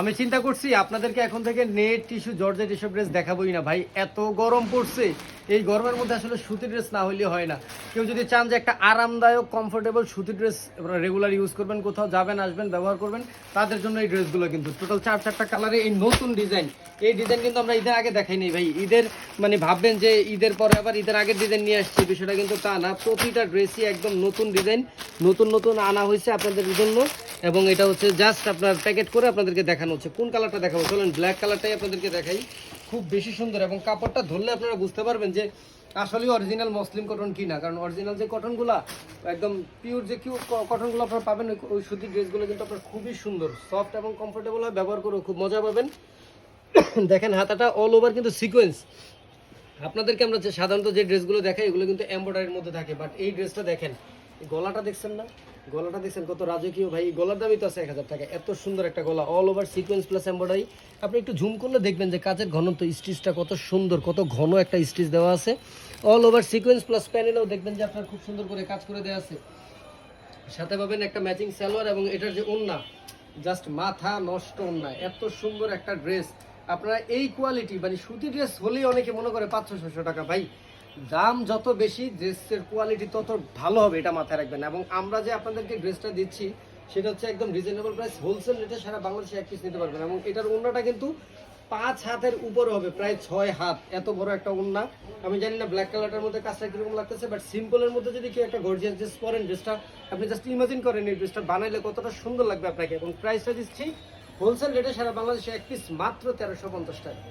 আমি চিন্তা করছি, আপনাদেরকে এখন থেকে নেট, টিস্যু, জর্জেট এসব ড্রেস দেখাবোই না ভাই। এত গরম পড়ছে। এই গরমের মধ্যে আসলে সুতির ড্রেস না হলে হয় না। কেউ যদি চান যে একটা আরামদায়ক কমফোর্টেবল সুতির ড্রেস রেগুলার ইউজ করবেন, কোথাও যাবেন, আসবেন, ব্যবহার করবেন, তাদের জন্য এই ড্রেসগুলো কিন্তু। টোটাল চার, চারটা কালারে এই নতুন ডিজাইন এই ডিজাইন কিন্তু আমরা ঈদের আগে দেখাইনি ভাই। ঈদের মানে ভাববেন যে ঈদের পরে আবার ঈদের আগের ডিজাইন নিয়ে আসছে, বিষয়টা কিন্তু তা না। প্রতিটা ড্রেসই একদম নতুন ডিজাইন নতুন নতুন আনা হয়েছে আপনাদের জন্য। এবং এটা হচ্ছে জাস্ট আপনার প্যাকেট করে আপনাদেরকে দেখানো হচ্ছে। কোন কালারটা দেখাবো? চলেন ব্ল্যাক কালারটাই আপনাদেরকে দেখাই। খুব বেশি সুন্দর এবং কাপড়টা ধরলে আপনারা বুঝতে পারবেন যে আসলে অরিজিনাল মসলিম কটন কি না কারণ অরিজিনাল যে কটনগুলা একদম পিওর যে কিউ কটনগুলো আপনারা পাবেন, ওই- সুতির ড্রেসগুলো কিন্তু আপনার খুবই সুন্দর সফট এবং কমফোর্টেবল হয়, ব্যবহার করে খুব মজা পাবেন। দেখেন, হাতাটা অল ওভার কিন্তু সিকোয়েন্স আপনাদেরকে আমরা সাধারণত যে ড্রেসগুলো দেখাই, এগুলো কিন্তু এমব্রয়ডারির মধ্যে থাকে বাট এই ড্রেসটা দেখেন গলাটা দেখছেন না? গলাটা দেখছেন কত রাজকীয় ভাই গলার দামই তো আছে এক হাজার টাকা। এত সুন্দর একটা গলা all over sequence plus embroidery আপনি একটু ঝুম করলে দেখবেন যে কাজের ঘনত্ব স্টিচটা কত সুন্দর, কত ঘন একটা স্টিচ দেওয়া আছে। অল ওভার সিকোয়েন্স প্লাস প্যানেলেও দেখবেন যে আপনার খুব সুন্দর করে কাজ করে দেওয়া আছে। সাথে পাবেন একটা ম্যাচিং সালোয়ার এবং এটার যে ওন্না জাস্ট মাথা নষ্ট ওন্না, এত সুন্দর একটা ড্রেস আপনারা এই কোয়ালিটি মানে সুতি ড্রেস হলেই অনেকে মনে করে পাঁচশো ছশো টাকা, ভাই। দাম যত বেশি, ড্রেসের কোয়ালিটি তত ভালো হবে এটা মাথায় রাখবেন। এবং আমরা যে আপনাদেরকে ড্রেসটা দিচ্ছি, সেটা হচ্ছে একদম রিজনেবল প্রাইস হোলসেল রেটে সারা বাংলাদেশে এক পিস নিতে পারবেন। এবং এটার ওন্নাটা কিন্তু পাঁচ হাতের উপরে হবে, প্রায় ছয় হাত। এত বড় একটা ওন্না আমি জানি না ব্ল্যাক কালারটার মধ্যে কাজটা কীরকম লাগতেছে বাট সিম্পলের মধ্যে যদি কেউ একটা গর্জিয়াস ড্রেস পরেন ড্রেসটা আপনি জাস্ট ইমাজিন করেন এই ড্রেসটা বানাইলে কতটা সুন্দর লাগবে আপনাকে। এবং প্রাইসটা দিচ্ছি হোলসেল রেটে সারা বাংলাদেশে এক পিস মাত্র তেরোশো পঞ্চাশ টাকা।